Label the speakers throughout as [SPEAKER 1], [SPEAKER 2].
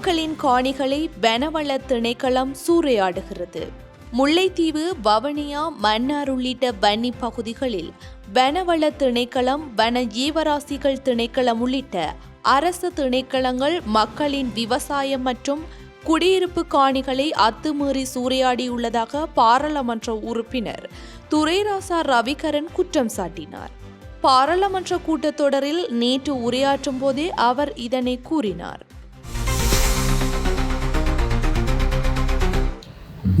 [SPEAKER 1] மக்களின் காணிகளை வனவள திணைக்களம் சூறையாடுகிறது. முல்லைத்தீவு வவனியா மன்னார் உள்ளிட்ட வன்னி பகுதிகளில் வனவள திணைக்களம் வன ஜீவராசிகள் திணைக்களம் உள்ளிட்ட அரசு திணைக்களங்கள் மக்களின் விவசாயம் மற்றும் குடியிருப்பு காணிகளை அத்துமீறி சூறையாடியுள்ளதாக பாராளுமன்ற உறுப்பினர் துரைராசா ரவிகரன் குற்றம் சாட்டினார். பாராளுமன்ற கூட்டத்தொடரில் நேற்று உரையாற்றும் போதே அவர் இதனை கூறினார்.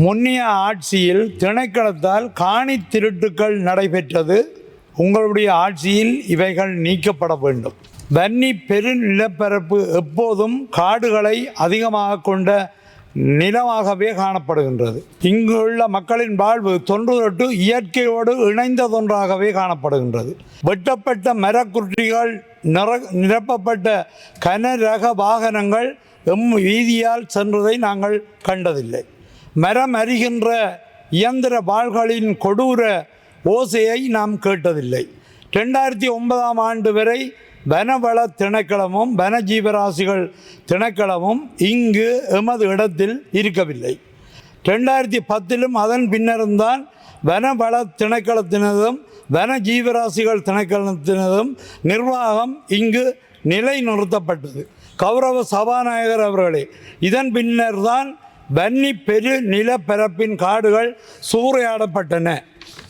[SPEAKER 2] முன்னிய ஆட்சியில் திணைக்களத்தால் காணி திருட்டுக்கள் நடைபெற்றது. உங்களுடைய ஆட்சியில் இவைகள் நீக்கப்பட வேண்டும். வன்னி பெருநிலப்பரப்பு எப்போதும் காடுகளை அதிகமாக கொண்ட நிலமாகவே காணப்படுகின்றது. இங்குள்ள மக்களின் வாழ்வு தொன்று தொட்டு இயற்கையோடு இணைந்ததொன்றாகவே காணப்படுகின்றது. வெட்டப்பட்ட மரக்குற்றிகள் நிற நிரப்பப்பட்ட கனரக வாகனங்கள் எம் வீதியால் சென்றதை நாங்கள் கண்டதில்லை. மரம் அறிகின்ற இயந்திர வாள்களின் கொடூர ஓசையை நாம் கேட்டதில்லை. ரெண்டாயிரத்தி ஒன்பதாம் ஆண்டு வரை வனவள திணைக்களமும் வனஜீவராசிகள் திணைக்களமும் இங்கு எமது இடத்தில் இருக்கவில்லை. ரெண்டாயிரத்தி பத்திலும் அதன் பின்னரும் தான் வனவள திணைக்களத்தினதும் வன ஜீவராசிகள் திணைக்களத்தினதும் நிர்வாகம் இங்கு நிலை நிறுத்தப்பட்டது கௌரவ சபாநாயகர் அவர்களே இதன் பின்னர் தான் வன்னி பெரு நிலப்பரப்பின் காடுகள் சூறையாடப்பட்டன.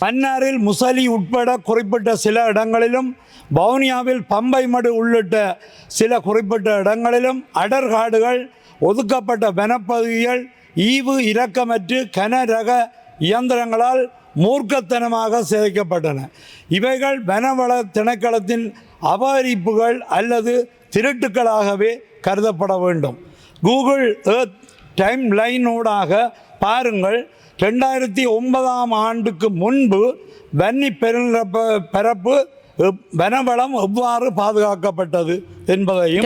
[SPEAKER 2] மன்னாரில் முசலி உட்பட குறிப்பிட்ட சில இடங்களிலும் வவுனியாவில் பம்பை மடு உள்ளிட்ட சில குறிப்பிட்ட இடங்களிலும் அடர்காடுகள் ஒதுக்கப்பட்ட வனப்பகுதிகள் ஈவு இரக்கமற்று கனரக இயந்திரங்களால் மூர்க்கத்தனமாக சிதைக்கப்பட்டன இவைகள் வனவள திணைக்களத்தின் அபகரிப்புகள் அல்லது திருட்டுக்களாகவே கருதப்பட வேண்டும். கூகுள் ஏர்த் டைம் லைனூடாக பாருங்கள் ரெண்டாயிரத்தி ஒன்பதாம் ஆண்டுக்கு முன்பு வன்னி பெருநிரப்ப பரப்பு வனவளம் எவ்வாறு பாதுகாக்கப்பட்டது என்பதையும்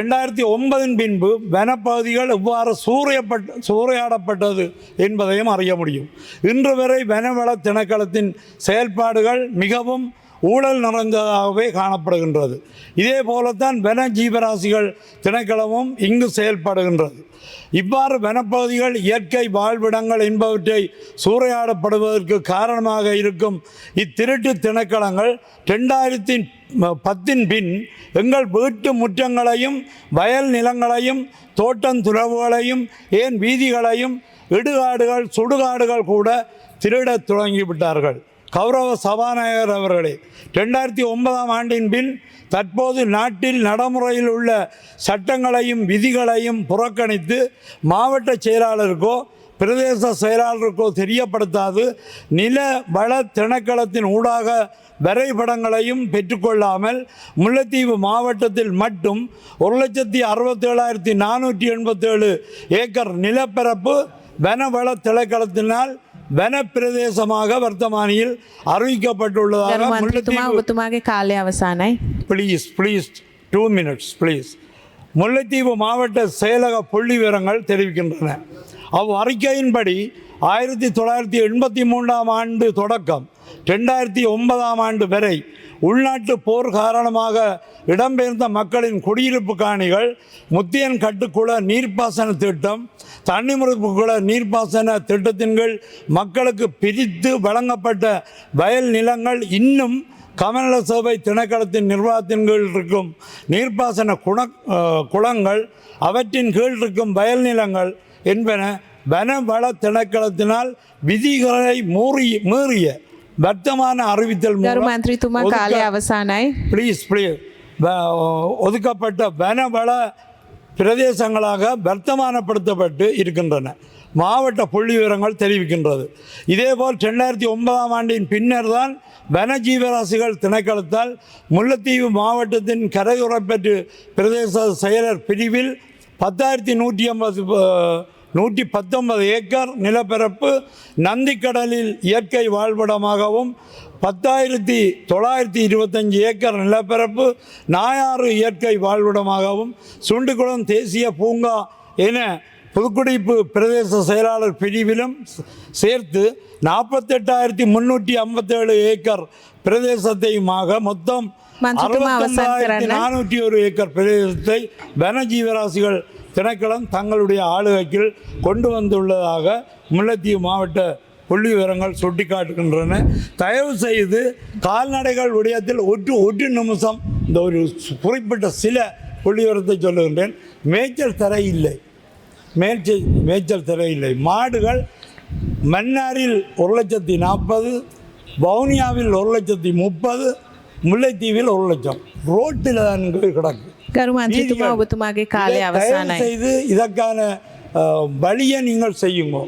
[SPEAKER 2] ரெண்டாயிரத்தி ஒன்பதின் பின்பு வனப்பகுதிகள் எவ்வாறு சூறையப்பட்ட சூறையாடப்பட்டது என்பதையும் அறிய முடியும். இன்று வரை வனவள திணைக்களத்தின் செயல்பாடுகள் மிகவும் ஊழல் நிறைந்ததாகவே காணப்படுகின்றது. இதே போலத்தான் வன ஜீவராசிகள் திணைக்களமும் இங்கு செயல்படுகின்றது. இவ்வாறு வனப்பகுதிகள் இயற்கை வாழ்விடங்கள் என்பவற்றை சூறையாடப்படுவதற்கு காரணமாக இருக்கும் இத்திருட்டு திணைக்களங்கள் ரெண்டாயிரத்தி பத்தின் பின் எங்கள் வீட்டு முற்றங்களையும் வயல் நிலங்களையும் தோட்டந்துறவுகளையும் ஏன் வீதிகளையும் இடுகாடுகள் சுடுகாடுகள் கூட திருடத் தொடங்கிவிட்டார்கள் கௌரவ சபாநாயகர் அவர்களே ரெண்டாயிரத்தி ஒன்பதாம் ஆண்டின் பின் தற்போது நாட்டில் நடைமுறையில் உள்ள சட்டங்களையும் விதிகளையும் புறக்கணித்து மாவட்ட செயலாளருக்கோ பிரதேச செயலாளருக்கோ தெரியப்படுத்தாது நில வள திணைக்களத்தின் ஊடாக வரைபடங்களையும் பெற்றுக்கொள்ளாமல் முல்லைத்தீவு மாவட்டத்தில் மட்டும் ஒரு லட்சத்தி அறுபத்தேழாயிரத்தி நானூற்றி எண்பத்தேழு ஏக்கர் நிலப்பரப்பு வனவள திணைக்களத்தினால் வன பிரதேசமாக வர்த்தமானியில்
[SPEAKER 3] ගරු
[SPEAKER 2] அறிவிக்கப்பட்டுள்ளதாக
[SPEAKER 3] මන්ත්‍රතුමා
[SPEAKER 2] முல்லைத்தீவு
[SPEAKER 3] ඔබතුමාගේ කාලය අවසානයි.
[SPEAKER 2] Please please two minutes please Mullaitivu மாவட்ட செயலக புள்ளி விவரங்கள் தெரிவிக்கின்றன அவ் அறிக்கையின்படி ஆயிரத்தி தொள்ளாயிரத்தி எண்பத்தி மூன்றாம் ஆண்டு தொடக்கம் ரெண்டாயிரத்தி ஒன்பதாம் ஆண்டு வரை உள்நாட்டு போர் காரணமாக இடம்பெயர்ந்த மக்களின் குடியிருப்பு காணிகள் முத்தியன் கட்டுக்குள நீர்ப்பாசன திட்டம் தன்னிமுறைப்பு குள நீர்ப்பாசன திட்டத்தின் கீழ் மக்களுக்கு பிரித்து வழங்கப்பட்ட வயல் நிலங்கள் இன்னும் கமநல சேவை திணைக்களத்தின் நிர்வாகத்தின் கீழ் இருக்கும். நீர்ப்பாசன குண குளங்கள் அவற்றின் கீழ் இருக்கும் வயல் நிலங்கள் என்பன வனவள திணைக்களத்தினால் விதிகளை மூறி மீறிய வர்த்தமான அறிவித்தல் ப்ளீஸ் ப்ளீஸ் ஒதுக்கப்பட்ட வனவள பிரதேசங்களாக வர்த்தமானப்படுத்தப்பட்டு இருக்கின்றன. மாவட்ட புள்ளி விவரங்கள் தெரிவிக்கின்றது. இதேபோல் ரெண்டாயிரத்தி ஒன்பதாம் ஆண்டின் பின்னர் தான் வனஜீவராசிகள் திணைக்களத்தால் முல்லைத்தீவு மாவட்டத்தின் கரையுறப்பற்று பிரதேச செயலர் பிரிவில் பத்தாயிரத்தி நூற்றி ஐம்பது நூற்றி பத்தொன்பது ஏக்கர் நிலப்பரப்பு நந்திக்கடலில் இயற்கை வாழ்விடமாகவும் பத்தாயிரத்தி தொள்ளாயிரத்தி இருபத்தஞ்சி ஏக்கர் நிலப்பரப்பு நாயாறு இயற்கை வாழ்விடமாகவும் சுண்டுகுளம் தேசிய பூங்கா என புதுக்குடிப்பு பிரதேச செயலாளர் பிரிவிலும் சேர்த்து நாற்பத்தெட்டாயிரத்தி முன்னூற்றி ஐம்பத்தேழு ஏக்கர் பிரதேசத்தையுமாக மொத்தம்
[SPEAKER 3] அறுபத்தொன்பதாயிரத்தி
[SPEAKER 2] நானூற்றி ஒரு ஏக்கர் பிரதேசத்தை வனஜீவராசிகள் திணைக்களம் தங்களுடைய ஆளுகைக்குள் கொண்டு வந்துள்ளதாக முல்லைத்தீவு மாவட்ட புள்ளி விவரங்கள் சுட்டிக்காட்டுகின்றன. தயவு செய்து கால்நடைகள் விடயத்தில் ஒற்று ஒற்று நிமிஷம் இந்த ஒரு குறிப்பிட்ட சில புள்ளி விவரத்தை சொல்லுகின்றேன். மேய்ச்சல் தரை இல்லை. மேய்ச்சல் மேய்ச்சல் தரை இல்லை. மாடுகள் மன்னாரில் ஒரு லட்சத்தி நாற்பது வவுனியாவில் ஒரு லட்சத்தி முப்பது முல்லைத்தீவில் ஒரு லட்சம். ரோட்டில் தான் கிடக்கு.
[SPEAKER 3] கருமாந்திரத்துமா
[SPEAKER 2] உபத்துமாக காலை
[SPEAKER 3] அவசானம்
[SPEAKER 2] செய்து இதற்கான வழியை நீங்கள் செய்யுங்க.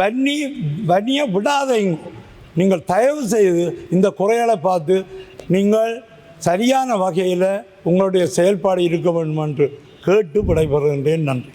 [SPEAKER 2] வன்னி வன்னியை விடாதைங்க. நீங்கள் தயவு செய்து இந்த குறைகளை பார்த்து நீங்கள் சரியான வகையில் உங்களுடைய செயல்பாடு இருக்க வேண்டும் என்று கேட்டு விடைபெறுகின்றேன். நன்றி.